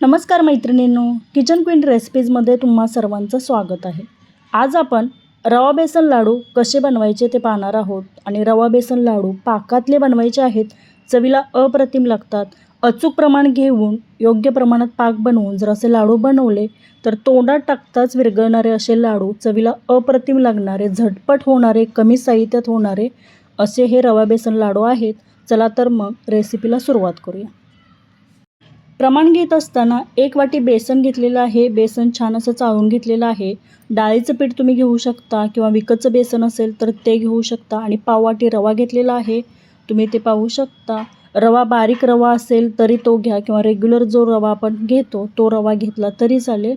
नमस्कार मैत्रिणींनो kitchen queen रेसिपीजमध्ये तुम्हा सर्वांचं स्वागत आहे. आज आपण रवा बेसन लाडू कसे बनवायचे ते पाहणार आहोत आणि रवा बेसन लाडू पाकातले बनवायचे आहेत चवीला अप्रतिम लागतात. अचूक प्रमाण घेऊन योग्य प्रमाणात पाक बनवून जर असे लाडू बनवले तर तोंडात टाकताच विरघळणारे असे लाडू चवीला अप्रतिम लागणारे झटपट होणारे कमी साहित्यात होणारे असे हे रवा बेसन लाडू आहेत. चला तर मग रेसिपीला सुरुवात करूया. प्रमाण घेत असताना एक वाटी बेसन घेतलेलं आहे. बेसन छान असं चाळून घेतलेलं आहे. डाळीचं पीठ तुम्ही घेऊ शकता किंवा विकतचं बेसन असेल तर ते घेऊ शकता आणि पाव वाटी रवा घेतलेला आहे. तुम्ही ते पाहू शकता. रवा बारीक रवा असेल तरी तो घ्या किंवा रेग्युलर जो रवा आपण घेतो तो रवा घेतला तरी चालेल.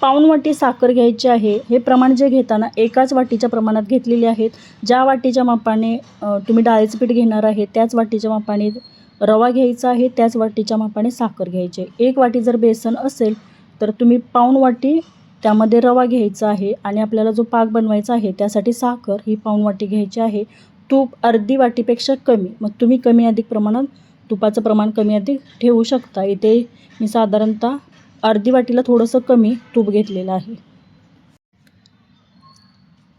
पाऊण वाटी साखर घ्यायची आहे. हे प्रमाण जे घेताना एकाच वाटीच्या प्रमाणात घेतलेले आहेत. ज्या वाटीच्या मापाने तुम्ही डाळीचं पीठ घेणार आहे त्याच वाटीच्या मापाने रवा घ्यायचा आहे त्याच वाटीच्या मापाने साखर घ्यायची आहे. एक वाटी जर बेसन असेल तर तुम्ही पाऊण वाटी त्यामध्ये रवा घ्यायचा आहे आणि आपल्याला जो पाक बनवायचा आहे त्यासाठी साखर ही पाऊण वाटी घ्यायची आहे. तूप अर्धी वाटीपेक्षा कमी मग तुम्ही कमी अधिक प्रमाणात तुपाचं प्रमाण कमी अधिक ठेवू शकता. इथे मी साधारणतः अर्धी वाटीला थोडंसं कमी तूप घेतलेलं आहे.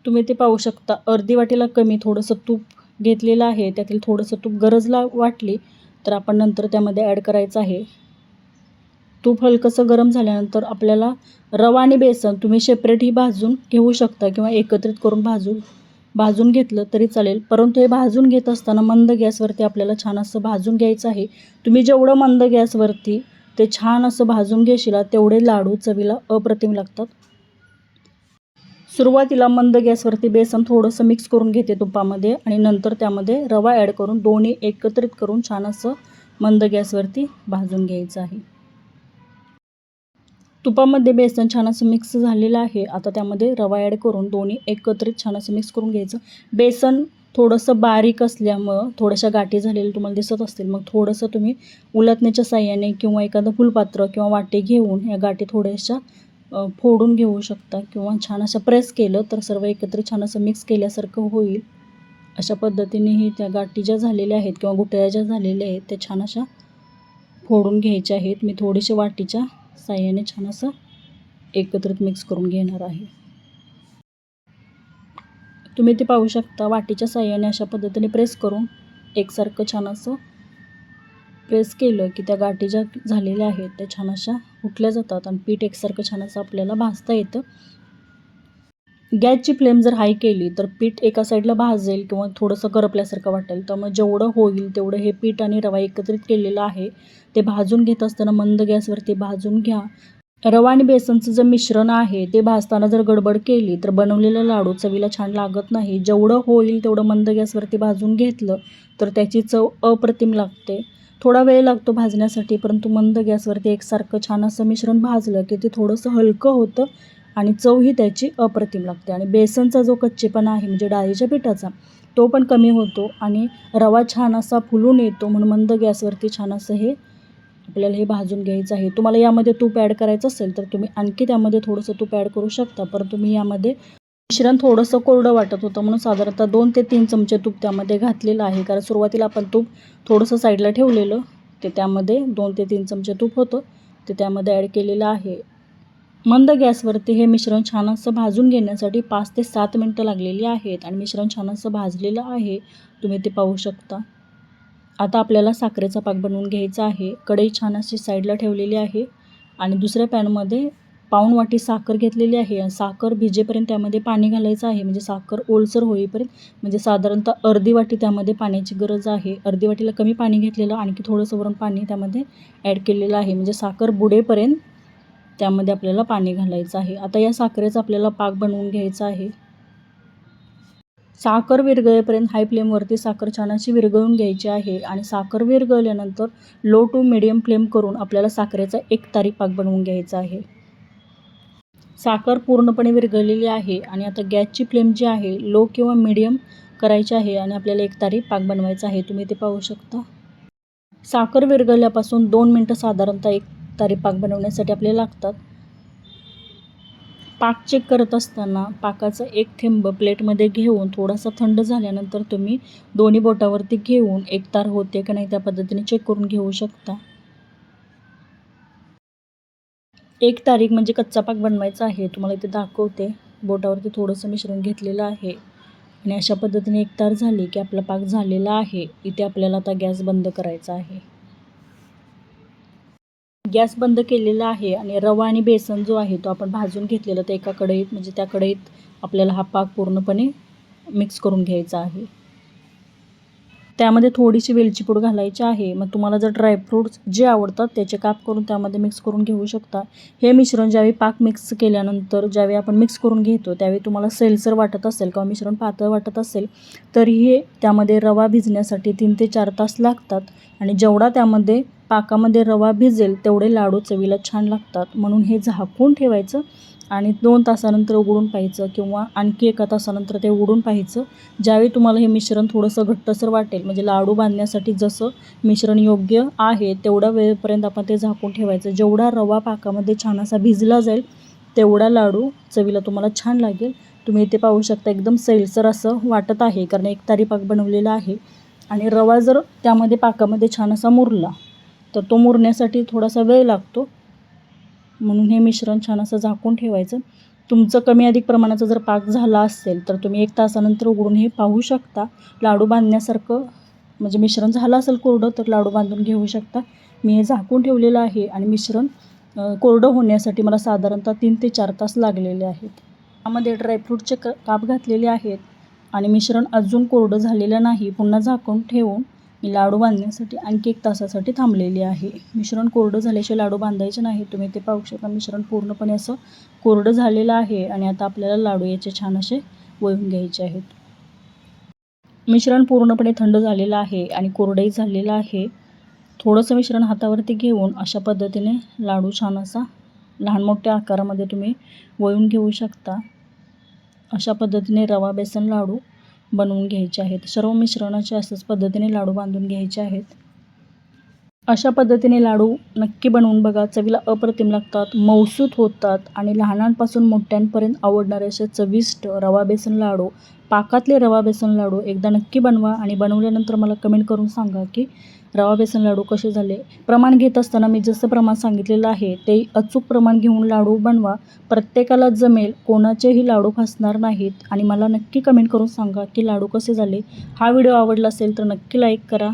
तुम्ही ते पाहू शकता अर्धी वाटीला कमी थोडंसं तूप घेतलेलं आहे. त्यातील थोडंसं तूप गरजला वाटली तर आपण नंतर त्यामध्ये ॲड करायचं आहे. तूप हलकंसं गरम झाल्यानंतर आपल्याला रवा आणि बेसन तुम्ही सेपरेटही भाजून घेऊ शकता किंवा एकत्रित करून भाजून भाजून घेतलं तरी चालेल. परंतु हे भाजून घेत असताना मंद गॅसवरती आपल्याला छान असं भाजून घ्यायचं आहे. तुम्ही जेवढं मंद गॅसवरती ते छान असं भाजून घेशील तेवढे लाडू चवीला अप्रतिम लागतात. सुरुवातीला मंद गॅसवरती बेसन थोडंसं मिक्स करून घेते तुपामध्ये आणि नंतर त्यामध्ये रवा ॲड करून दोन्ही एकत्रित करून छान असं मंद गॅसवरती भाजून घ्यायचं आहे. तुपामध्ये बेसन छान असं मिक्स झालेलं आहे. आता त्यामध्ये रवा ॲड करून दोन्ही एकत्रित छान असं मिक्स करून घ्यायचं. बेसन थोडंसं बारीक असल्यामुळं थोड्याशा गाठी झालेल्या तुम्हाला दिसत असतील मग थोडंसं तुम्ही उलटण्याच्या साह्याने किंवा एखादं फुलपात्र किंवा वाटे घेऊन या गाठी थोड्याशा फोडून घेऊ शकता किंवा छान असं प्रेस केलं तर सर्व एकत्र छान असं मिक्स केल्यासारखं होईल. अशा पद्धतीनेही त्या गाठी ज्या झालेल्या आहेत किंवा गुटळ्या ज्या झालेल्या आहेत त्या छान अशा फोडून घ्यायच्या आहेत. मी थोडीशी वाटीच्या साह्याने छान असं एकत्रित मिक्स करून घेणार आहे. तुम्ही ते पाहू शकता वाटीच्या साह्याने अशा पद्धतीने प्रेस करून एकसारखं छान असं प्रेस केलं की त्या गाठी ज्या झालेल्या आहेत त्या छान अशा उठल्या जातात आणि पीठ एकसारखं छान असं आपल्याला भाजता येतं. गॅसची फ्लेम जर हाय केली तर पीठ एका साईडला भाजेल किंवा थोडंसं करपल्यासारखं वाटेल. त्यामुळे जेवढं होईल तेवढं हे पीठ आणि रवा एकत्रित केलेलं आहे. ते भाजून घेत असताना मंद गॅसवरती भाजून घ्या. रवा आणि बेसनचं जे मिश्रण आहे ते भाजताना जर गडबड केली तर बनवलेलं लाडू चवीला छान लागत नाही. जेवढं होईल तेवढं मंद गॅसवरती भाजून घेतलं तर त्याची चव अप्रतिम लागते. थोडा वेळ लागतो भाजण्यासाठी परंतु मंद गॅसवरती एकसारखं छान असं मिश्रण भाजलं की ते थोडंसं हलकं होतं आणि चवही त्याची अप्रतिम लागते. आणि बेसनचा जो कच्चेपणा आहे म्हणजे डाळीच्या पिठाचा तो पण कमी होतो आणि रवा छान असा फुलून येतो म्हणून मंद गॅसवरती छान असं हे आपल्याला हे भाजून घ्यायचं आहे. तुम्हाला यामध्ये तूप ॲड करायचं असेल तर तुम्ही आणखी त्यामध्ये थोडंसं तूप ॲड करू शकता परंतु मी यामध्ये मिश्रण थोडंसं कोरडं वाटत होतं. म्हणून साधारणतः दोन ते तीन चमचे तूप त्यामध्ये घातलेलं आहे. कारण सुरुवातीला आपण तूप थोडंसं साईडला ठेवलेलं ते त्यामध्ये दोन ते तीन चमचे तूप होतं ते त्यामध्ये ॲड केलेलं आहे. मंद गॅसवरती हे मिश्रण छान असं भाजून घेण्यासाठी पाच ते सात मिनटं लागलेली आहेत आणि मिश्रण छान असं भाजलेलं आहे. तुम्ही ते पाहू शकता. आता आपल्याला साखरेचा पाक बनवून घ्यायचा आहे. कढई छान अशी साईडला ठेवलेली आहे. आणि दुसऱ्या पॅनमध्ये पाऊण वाटी साखर घेतलेली आहे आणि साखर भिजेपर्यंत त्यामध्ये पाणी घालायचं आहे. म्हणजे साखर ओलसर होईपर्यंत म्हणजे साधारणतः अर्धी वाटी त्यामध्ये पाण्याची गरज आहे. अर्धी वाटीला कमी पाणी घेतलेलं आणखी थोडंसं वरून पाणी त्यामध्ये ॲड केलेलं आहे. म्हणजे साखर बुडेपर्यंत त्यामध्ये आपल्याला पाणी घालायचं आहे. आता या साखरेचा आपल्याला पाक बनवून घ्यायचा आहे. साखर विरगळेपर्यंत हाय फ्लेमवरती साखर छान अशी विरघळून घ्यायची आहे आणि साखर विरघळल्यानंतर लो टू मिडियम फ्लेम करून आपल्याला साखरेचा एक तारी पाक बनवून घ्यायचा आहे. साखर पूर्णपणे विरघळलेली आहे आणि आता गॅसची फ्लेम जी आहे लो किंवा मिडियम करायची आहे आणि आपल्याला एक तारी पाक बनवायचा आहे. तुम्ही ते पाहू शकता. साखर विरघळल्यापासून दोन मिनटं साधारणतः एक तारी पाक बनवण्यासाठी आपल्याला लागतात. पाक चेक करत असताना पाकाचा एक थेंब प्लेटमध्ये घेऊन थोडासा थंड झाल्यानंतर तुम्ही दोन्ही बोटावरती घेऊन एक तार होते का नाही त्या पद्धतीने चेक करून घेऊ शकता. एक तारीख म्हणजे कच्चा पाक बनवायचा आहे. तुम्हाला इथे दाखवते. बोटावरती थोडंसं मिश्रण घेतलेलं आहे. आणि अशा पद्धतीने एक तार झाली की आपला पाक झालेला आहे. इथे आपल्याला आता गॅस बंद करायचा आहे. गॅस बंद केलेला आहे आणि रवा आणि बेसन जो आहे तो आपण भाजून घेतलेला तर एका कढईत म्हणजे त्या कढईत आपल्याला हा पाक पूर्णपणे मिक्स करून घ्यायचा आहे. त्यामध्ये थोडीशी वेलचीपूड घालायची आहे. मग तुम्हाला जर ड्रायफ्रूट्स जे आवडतात त्याचे काप करून त्यामध्ये मिक्स करून घेऊ शकता. हे मिश्रण ज्यावेळी पाक मिक्स केल्यानंतर ज्यावेळी आपण मिक्स करून घेतो त्यावेळी तुम्हाला सेलसर वाटत असेल किंवा मिश्रण पातळ वाटत असेल तरीही त्यामध्ये रवा भिजण्यासाठी तीन ते चार तास लागतात आणि जेवढा त्यामध्ये पाकामध्ये रवा भिजेल तेवढे लाडू चवीला छान लागतात. म्हणून हे झाकून ठेवायचं. आणि दोन तासानंतर उघडून पाहायचं किंवा आणखी एका तासानंतर ते उघडून पाहायचं. ज्यावेळी तुम्हाला हे मिश्रण थोडंसं घट्टसर वाटेल म्हणजे लाडू बांधण्यासाठी जसं मिश्रण योग्य आहे तेवढ्या वेळेपर्यंत आपण ते झाकून ठेवायचं. जेवढा रवा पाकामध्ये छान असा भिजला जाईल तेवढा लाडू चवीला तुम्हाला छान लागेल. तुम्ही इथे पाहू शकता एकदम सैलसर असं वाटत आहे कारण एक तारी पाक बनवलेला आहे. आणि रवा जर त्यामध्ये पाकामध्ये छान असा मुरला तर तो मुरण्यासाठी थोडासा वेळ लागतो. म्हणून हे मिश्रण छान असं झाकून ठेवायचं. तुमचं कमी अधिक प्रमाणाचा जर पाक झाला असेल तर तुम्ही एक तासानंतर उघडून हे पाहू शकता. लाडू बांधण्यासारखं म्हणजे मिश्रण झालं असेल कोरडं तर लाडू बांधून घेऊ शकता. मी हे झाकून ठेवलेलं आहे आणि मिश्रण कोरडं होण्यासाठी मला साधारणतः तीन ते चार तास लागलेले आहेत. त्यामध्ये ड्रायफ्रूटचे क काप घातलेले आहेत आणि मिश्रण अजून कोरडं झालेलं नाही. पुन्हा झाकून ठेवून मी लाडू बांधण्यासाठी आणखी एक तासासाठी थांबलेली आहे. मिश्रण कोरडं झाल्याशिवाय लाडू बांधायचे नाही तुम्ही ते पाहू शकता. मिश्रण पूर्णपणे असं कोरडं झालेलं आहे आणि आता आपल्याला लाडू याचे छान असे वळून घ्यायचे आहेत. मिश्रण पूर्णपणे थंड झालेलं आहे आणि कोरडंही झालेलं आहे. थोडंसं मिश्रण हातावरती घेऊन अशा पद्धतीने लाडू छान असा लहान मोठ्या आकारामध्ये तुम्ही वळून घेऊ शकता. अशा पद्धतीने रवा बेसन लाडू बनवून घ्यायचे आहेत. सर्व मिश्रणाचे असंच पद्धतीने लाडू बांधून घ्यायचे आहेत. अशा पद्धतीने लाडू नक्की बनवून बघा. चवीला अप्रतिम लागतात मौसूत होतात आणि लहानांपासून मोठ्यांपर्यंत आवडणारे असे चविष्ट रवा बेसन लाडू पाकातले रवा बेसन लाडू एकदा नक्की बनवा आणि बनवल्यानंतर मला कमेंट करून सांगा की रवा बेसन लाडू कसे झाले? प्रमाण घेत असताना मी जसं प्रमाण सांगितलेलं आहे ते अचूक प्रमाण घेऊन लाडू बनवा. प्रत्येकाला जमेल कोणाचेही लाडू फासणार नाहीत. आणि मला नक्की कमेंट करून सांगा की लाडू कसे झाले. हा व्हिडिओ आवडला असेल तर नक्की लाईक करा.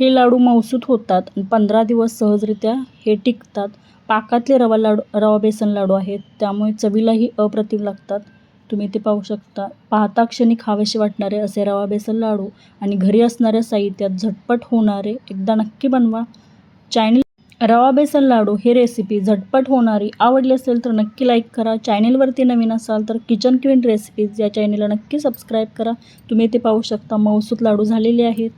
हे लाडू मौसूत होतात. आणि पंधरा दिवस सहजरित्या हे टिकतात. पाकातले रवा लाडू रवा बेसन लाडू आहेत. त्यामुळे चवीलाही अप्रतिम लागतात. तुम्ही ते पाहू शकता. पाहता क्षणी खावेसे वाटणारे असे रवा बेसन लाडू आणि घरी असणाऱ्या साहित्यात झटपट होणारे एकदा नक्की बनवा. चॅनल रवा बेसन लाडू हे रेसिपी झटपट होणारी. आवडली असेल तर नक्की लाईक करा. चॅनेलवरती नवीन असाल तर किचन क्वीन रेसिपीज या चॅनेलला नक्की सबस्क्राईब करा. तुम्ही ते पाहू शकता. मौसूत लाडू झालेले आहेत.